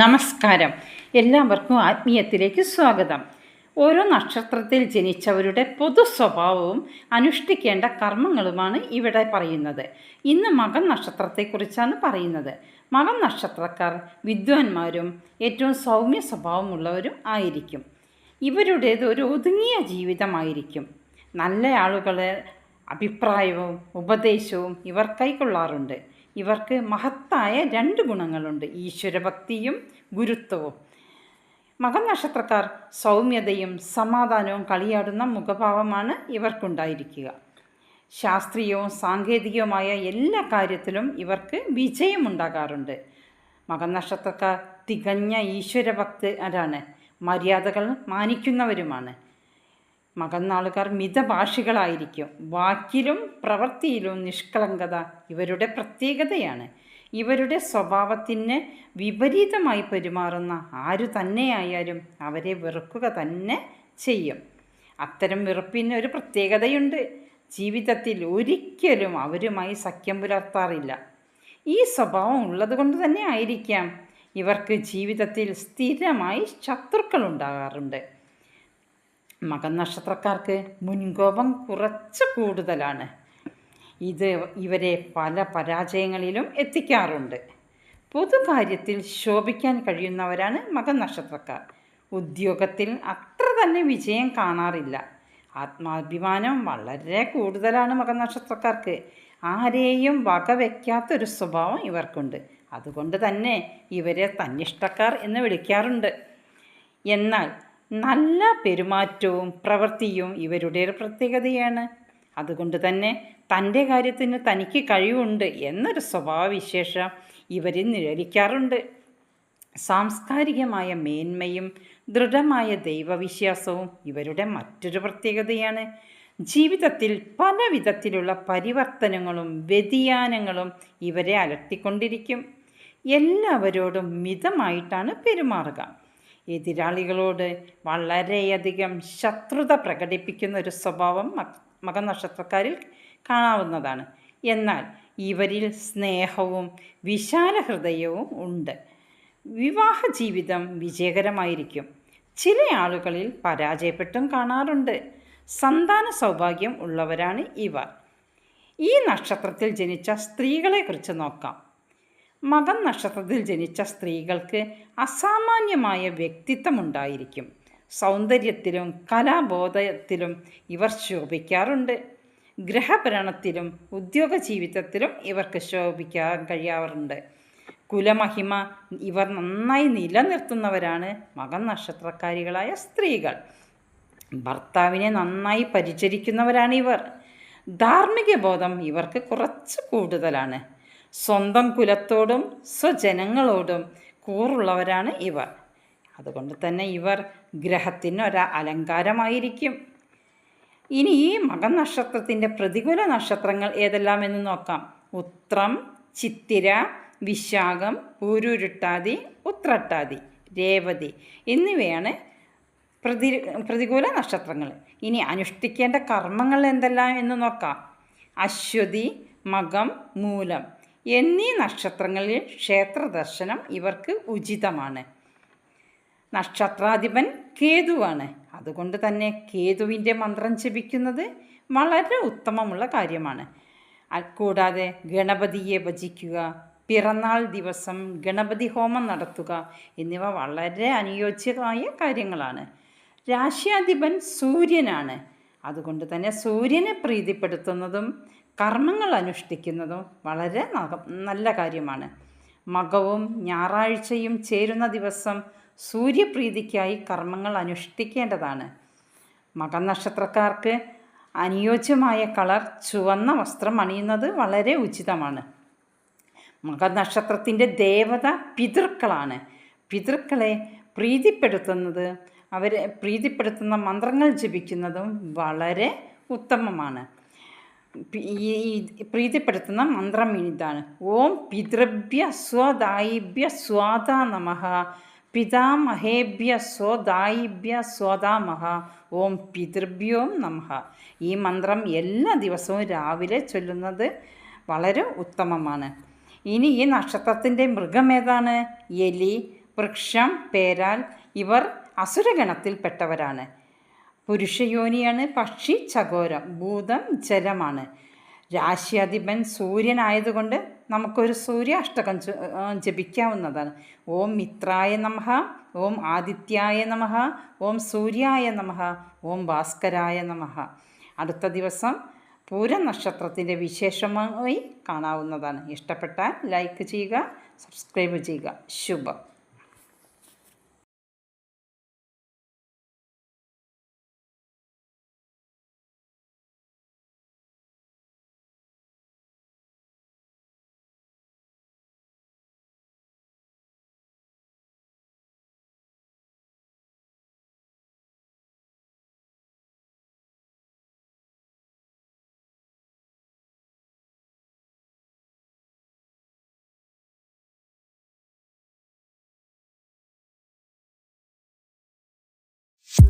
നമസ്കാരം. എല്ലാവർക്കും ആത്മീയത്തിലേക്ക് സ്വാഗതം. ഓരോ നക്ഷത്രത്തിൽ ജനിച്ചവരുടെ പൊതു സ്വഭാവവും അനുഷ്ഠിക്കേണ്ട കർമ്മങ്ങളുമാണ് ഇവിടെ പറയുന്നത്. ഇന്ന് മകൻ നക്ഷത്രത്തെക്കുറിച്ചാണ് പറയുന്നത്. മകൻ നക്ഷത്രക്കാർ വിദ്വാൻമാരും ഏറ്റവും സൗമ്യ സ്വഭാവമുള്ളവരും ആയിരിക്കും. ഇവരുടേത് ഒരു ഒതുങ്ങിയ ജീവിതമായിരിക്കും. നല്ല ആളുകളെ അഭിപ്രായവും ഉപദേശവും ഇവർ കൈക്കൊള്ളാറുണ്ട്. ഇവർക്ക് മഹത്തായ രണ്ട് ഗുണങ്ങളുണ്ട്. ഈശ്വരഭക്തിയും ഗുരുത്വവും. മകൻ നക്ഷത്രക്കാർ സൗമ്യതയും സമാധാനവും കളിയാടുന്ന മുഖഭാവമാണ് ഇവർക്കുണ്ടായിരിക്കുക. ശാസ്ത്രീയവും സാങ്കേതികവുമായ എല്ലാ കാര്യത്തിലും ഇവർക്ക് വിജയമുണ്ടാകാറുണ്ട്. മകൻ നക്ഷത്രക്കാർ തികഞ്ഞ ഈശ്വരഭക്തരാണ് മര്യാദകൾ മാനിക്കുന്നവരുമാണ്. മകന്നാളുകാർ മിതഭാഷികളായിരിക്കും. വാക്കിലും പ്രവൃത്തിയിലും നിഷ്കളങ്കത ഇവരുടെ പ്രത്യേകതയാണ്. ഇവരുടെ സ്വഭാവത്തിന് വിപരീതമായി പെരുമാറുന്ന ആരു തന്നെയായാലും അവരെ വെറുക്കുക തന്നെ ചെയ്യും. അത്തരം വെറുപ്പിന് ഒരു പ്രത്യേകതയുണ്ട്. ജീവിതത്തിൽ ഒരിക്കലും അവരുമായി സഖ്യം പുലർത്താറില്ല. ഈ സ്വഭാവം ഉള്ളതുകൊണ്ട് തന്നെ ആയിരിക്കാം. ഇവർക്ക് ജീവിതത്തിൽ സ്ഥിരമായി ശത്രുക്കൾ ഉണ്ടാകാറുണ്ട്. മകൻ നക്ഷത്രക്കാർക്ക് മുൻകോപം കുറച്ച് കൂടുതലാണ്. ഇത് ഇവരെ പല പരാജയങ്ങളിലും എത്തിക്കാറുണ്ട്. പൊതുകാര്യത്തിൽ ശോഭിക്കാൻ കഴിയുന്നവരാണ് മകൻ നക്ഷത്രക്കാർ ഉദ്യോഗത്തിൽ അത്ര തന്നെ വിജയം കാണാറില്ല. ആത്മാഭിമാനം വളരെ കൂടുതലാണ് മകൻ നക്ഷത്രക്കാർക്ക് ആരെയും വകവയ്ക്കാത്തൊരു സ്വഭാവം ഇവർക്കുണ്ട്. അതുകൊണ്ട് തന്നെ ഇവരെ തന്നിഷ്ടക്കാർ എന്ന് വിളിക്കാറുണ്ട്. എന്നാൽ നല്ല പെരുമാറ്റവും പ്രവൃത്തിയും ഇവരുടെ ഒരു പ്രത്യേകതയാണ്. അതുകൊണ്ട് തന്നെ തന്റെ കാര്യത്തിന് തനിക്ക് കഴിവുണ്ട് എന്നൊരു സ്വഭാവവിശേഷം ഇവരിൽ നിഴലിക്കാറുണ്ട്. സാംസ്കാരികമായ മേന്മയും ദൃഢമായ ദൈവവിശ്വാസവും ഇവരുടെ മറ്റൊരു പ്രത്യേകതയാണ്. ജീവിതത്തിൽ പല വിധത്തിലുള്ള പരിവർത്തനങ്ങളും വ്യതിയാനങ്ങളും ഇവരെ അലട്ടിക്കൊണ്ടിരിക്കും. എല്ലാവരോടും മിതമായിട്ടാണ് പെരുമാറുക. എതിരാളികളോട് വളരെയധികം ശത്രുത പ്രകടിപ്പിക്കുന്ന ഒരു സ്വഭാവം മകനക്ഷത്രക്കാരിൽ കാണാവുന്നതാണ്. എന്നാൽ ഇവരിൽ സ്നേഹവും വിശാല ഹൃദയവും ഉണ്ട്. വിവാഹ ജീവിതം വിജയകരമായിരിക്കും. ചില ആളുകളിൽ പരാജയപ്പെട്ടും കാണാറുണ്ട്. സന്താന സൗഭാഗ്യം ഉള്ളവരാണ് ഇവർ. ഈ നക്ഷത്രത്തിൽ ജനിച്ച സ്ത്രീകളെക്കുറിച്ച് നോക്കാം. മകൻ നക്ഷത്രത്തിൽ ജനിച്ച സ്ത്രീകൾക്ക് അസാമാന്യമായ വ്യക്തിത്വമുണ്ടായിരിക്കും. സൗന്ദര്യത്തിലും കലാബോധത്തിലും ഇവർ ശോഭിക്കാറുണ്ട്. ഗ്രഹഭരണത്തിലും ഉദ്യോഗ ജീവിതത്തിലും ഇവർക്ക് ശോഭിക്കാൻ കഴിയാറുണ്ട്. കുലമഹിമ ഇവർ നന്നായി നിലനിർത്തുന്നവരാണ് മകൻ നക്ഷത്രക്കാരികളായ സ്ത്രീകൾ. ഭർത്താവിനെ നന്നായി പരിചരിക്കുന്നവരാണ് ഇവർ. ധാർമ്മിക ബോധം ഇവർക്ക് കുറച്ച് കൂടുതലാണ്. സ്വന്തം കുലത്തോടും സ്വജനങ്ങളോടും കൂറുള്ളവരാണ് ഇവർ. അതുകൊണ്ട് തന്നെ ഇവർ ഗ്രഹത്തിന് ഒരു അലങ്കാരമായിരിക്കും. ഇനി ഈ മകൻ നക്ഷത്രത്തിന്റെ പ്രതികൂല നക്ഷത്രങ്ങൾ ഏതെല്ലാം എന്ന് നോക്കാം. ഉത്രം ചിത്തിര വിശാഖം ഊരുരുട്ടാതി ഉത്രട്ടാതി രേവതി എന്നിവയാണ് പ്രതി പ്രതികൂല നക്ഷത്രങ്ങൾ. ഇനി അനുഷ്ഠിക്കേണ്ട കർമ്മങ്ങൾ എന്തെല്ലാം എന്ന് നോക്കാം. അശ്വതി മകം മൂലം. എന്നീ നക്ഷത്രങ്ങളിൽ ക്ഷേത്ര ദർശനം ഇവർക്ക് ഉചിതമാണ്. നക്ഷത്രാധിപൻ കേതുവാണ്. അതുകൊണ്ട് തന്നെ കേതുവിന്റെ മന്ത്രം ജപിക്കുന്നത് വളരെ ഉത്തമമുള്ള കാര്യമാണ്. കൂടാതെ ഗണപതിയെ ഭജിക്കുക പിറന്നാൾ ദിവസം ഗണപതി ഹോമം നടത്തുക എന്നിവ വളരെ അനുയോജ്യമായ കാര്യങ്ങളാണ്. രാശ്യാധിപൻ സൂര്യനാണ്. അതുകൊണ്ട് തന്നെ സൂര്യനെ പ്രീതിപ്പെടുത്തുന്നതും കർമ്മങ്ങൾ അനുഷ്ഠിക്കുന്നതും വളരെ നല്ല കാര്യമാണ്. മകവും ഞായറാഴ്ചയും ചേരുന്ന ദിവസം സൂര്യപ്രീതിക്കായി കർമ്മങ്ങൾ അനുഷ്ഠിക്കേണ്ടതാണ്. മകൻ നക്ഷത്രക്കാർക്ക് അനുയോജ്യമായ കളർ ചുവന്ന വസ്ത്രം അണിയുന്നത് വളരെ ഉചിതമാണ്. മകൻ നക്ഷത്രത്തിന്റെ ദേവത പിതൃക്കളാണ്. പിതൃക്കളെ പ്രീതിപ്പെടുത്തുന്നത് അവരെ പ്രീതിപ്പെടുത്തുന്ന മന്ത്രങ്ങൾ ജപിക്കുന്നതും വളരെ ഉത്തമമാണ്. ഈ പ്രീതിപ്പെടുത്തുന്ന മന്ത്രം ഇതാണ്. ഓം പിതൃഭ്യ സ്വദായിഭ്യ സ്വാദ നമ. പിതാമഹേഭ്യ സ്വദായിഭ്യ സ്വദാമഹ ഓം പിതൃഭ്യോം നമഹ ഈ മന്ത്രം എല്ലാ ദിവസവും രാവിലെ ചൊല്ലുന്നത് വളരെ ഉത്തമമാണ്. ഇനി ഈ നക്ഷത്രത്തിന്റെ മൃഗം ഏതാണ്? എലി വൃക്ഷം പേരാൽ ഇവർ അസുരഗണത്തിൽപ്പെട്ടവരാണ്. പുരുഷയോനിയാണ് പക്ഷി ചകോരം ഭൂതം ജലമാണ്. രാശ്യാധിപൻ സൂര്യനായതുകൊണ്ട് നമുക്കൊരു സൂര്യാഷ്ടകം ജപിക്കാവുന്നതാണ്. ഓം മിത്രായ നമഃ ഓം ആദിത്യായ നമഃ ഓം സൂര്യായ നമഃ ഓം ഭാസ്കരായ നമഃ. അടുത്ത ദിവസം പൂരനക്ഷത്രത്തിന്റെ വിശേഷമായി കാണാവുന്നതാണ്. ഇഷ്ടപ്പെട്ടാൽ ലൈക്ക് ചെയ്യുക സബ്സ്ക്രൈബ് ചെയ്യുക. ശുഭം.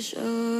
Show.